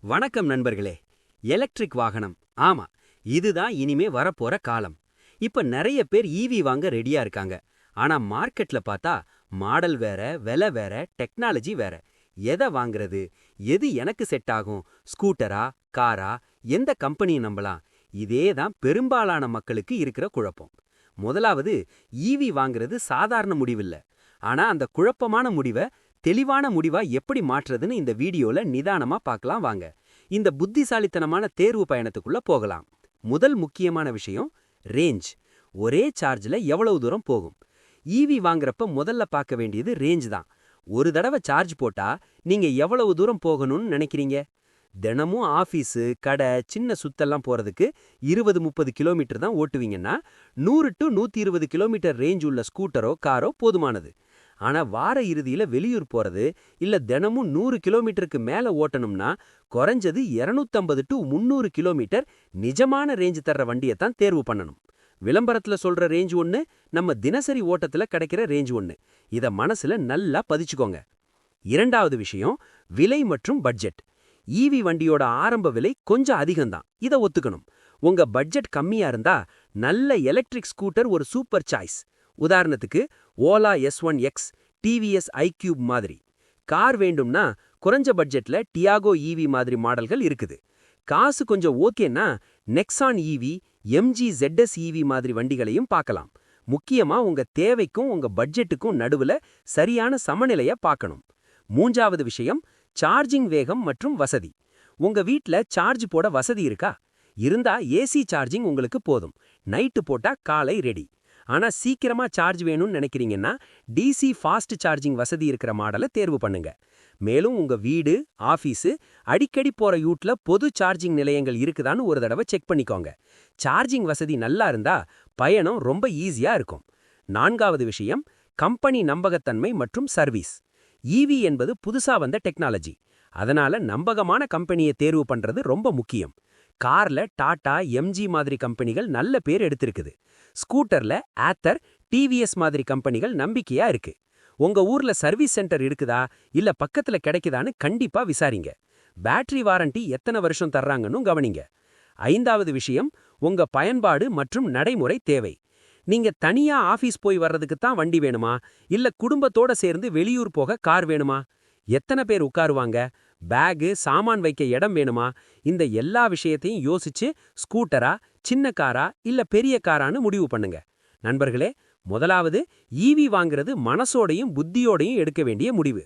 வணக்கம் நண்பர்களே. எலக்ட்ரிக் வாகனம். ஆமா இதுதான் இனிமே வரப்போற காலம். இப்ப நிறைய பேர் ஈவி வாங்க ரெடியா இருக்காங்க. ஆனா மார்க்கெட்ல பார்த்தா மாடல் வேற விலை வேற டெக்னாலஜி வேற. எதை வாங்குறது? எது எனக்கு செட் ஆகும்? ஸ்கூட்டரா காரா? எந்த கம்பெனியை நம்பலாம்? இதே தான் பெரும்பாலான மக்களுக்கு இருக்கிற குழப்பம். முதலாவது ஈவி வாங்குறது சாதாரண முடிவில்லை. ஆனா அந்த குழப்பமான முடிவை தெளிவான முடிவா எப்படி மாற்றுறதுன்னு இந்த வீடியோல நிதானமா பார்க்கலாம் வாங்க. இந்த புத்திசாலித்தனமான தேர்வு பயணத்துக்குள்ள போகலாம். முதல் முக்கியமான விஷயம் ரேஞ்ச் ஒரே சார்ஜ்ல எவ்வளவு தூரம் போகும்? ஈவி வாங்குறப்ப முதல்ல பார்க்க வேண்டியது ரேஞ்ச் தான். ஒரு தடவை சார்ஜ் போட்டா நீங்க எவ்வளவு தூரம் போகணும்னு நினைக்கிறீங்க? தினமும் ஆஃபீஸு கடை சின்ன சுத்தெல்லாம் போறதுக்கு இருபது முப்பது கிலோமீட்டர் தான் ஓட்டுவீங்கன்னா நூறு டு நூத்தி இருபது கிலோமீட்டர் ரேஞ்ச் உள்ள ஸ்கூட்டரோ காரோ போதுமானது. ஆனா வார இறுதியில வெளியூர் போறது இல்ல தினமும் நூறு கிலோமீட்டருக்கு மேல ஓட்டணும்னா குறைஞ்சது இருநூத்தம்பது டு முன்னூறு கிலோமீட்டர் நிஜமான ரேஞ்ச் தர்ற வண்டியை தான் தேர்வு பண்ணணும். விளம்பரத்துல சொல்ற ரேஞ்ச் ஒன்னு நம்ம தினசரி ஓட்டத்துல கிடைக்கிற ரேஞ்ச் ஒன்னு இத மனசுல நல்லா பதிச்சுக்கோங்க. இரண்டாவது விஷயம் விலை மற்றும் பட்ஜெட் ஈவி வண்டியோட ஆரம்ப விலை கொஞ்சம் அதிகம்தான். இத ஒத்துக்கணும். உங்க பட்ஜெட் கம்மியா இருந்தா நல்ல எலக்ட்ரிக் ஸ்கூட்டர் ஒரு சூப்பர் சாய்ஸ் உதாரணத்துக்கு Ola S one X TVS iQube மாதிரி. கார் வேண்டும்னா குறைஞ்ச பட்ஜெட்ல டியாகோ ஈவி மாதிரி மாடல்கள் இருக்குது. காசு கொஞ்சம் ஓகேன்னா Nexon EV MG ZS EV மாதிரி வண்டிகளையும் பார்க்கலாம். முக்கியமா உங்க தேவைக்கும் உங்க பட்ஜெட்டுக்கும் நடுவுல சரியான சமநிலைய பார்க்கணும். மூன்றாவது விஷயம் சார்ஜிங் வேகம் மற்றும் வசதி. உங்க வீட்ல சார்ஜ் போட வசதி இருக்கா? இருந்தா ஏசி சார்ஜிங் உங்களுக்கு போதும். நைட்டு போட்டா காலை ரெடி. ஆனா சீக்கிரமா சார்ஜ் வேணும்னு நினைக்கிறீங்கன்னா டிசி ஃபாஸ்ட் சார்ஜிங் வசதி இருக்கிற மாடலை தேர்வு பண்ணுங்க. மேலும் உங்க வீடு ஆஃபீஸு அடிக்கடி போற யூட்ல பொது சார்ஜிங் நிலையங்கள் இருக்குதான்னு ஒரு தடவை செக் பண்ணிக்கோங்க. சார்ஜிங் வசதி நல்லா இருந்தா பயணம் ரொம்ப ஈஸியா இருக்கும். நான்காவது விஷயம் கம்பெனி நம்பகத்தன்மை மற்றும் சர்வீஸ் ஈவி என்பது புதுசா வந்த டெக்னாலஜி அதனால நம்பகமான கம்பெனியை தேர்வு பண்றது ரொம்ப முக்கியம். கார்ல டாடா எம்ஜி மாதிரி கம்பெனிகள் நல்ல பேர் எடுத்திருக்குது. ஸ்கூட்டர்ல ஆத்தர் டிவிஎஸ் மாதிரி கம்பெனிகள் நம்பிக்கையா இருக்கு. உங்க ஊர்ல சர்வீஸ் சென்டர் இருக்குதா? இல்ல பக்கத்துல கிடைக்குதான்னு கண்டிப்பா விசாரிங்க. பேட்டரி வாரண்டி எத்தனை வருஷம் தர்றாங்கன்னு கவனிங்க. ஐந்தாவது விஷயம் உங்க பயன்பாடு மற்றும் நடைமுறை தேவை. நீங்க தனியா ஆபீஸ் போய் வர்றதுக்கு தான் வண்டி வேணுமா? இல்ல குடும்பத்தோட சேர்ந்து வெளியூர் போக கார் வேணுமா? எத்தனை பேர் உட்காருவாங்க? பேகு சாமான் வைக்க இடம் வேணுமா? இந்த எல்லா விஷயத்தையும் யோசிச்சு ஸ்கூட்டரா சின்ன காரா இல்ல பெரிய காரான்னு முடிவு பண்ணுங்க. நண்பர்களே முதலாவது ஈவி வாங்குறது மனசோடையும் புத்தியோடையும் எடுக்க வேண்டிய முடிவு.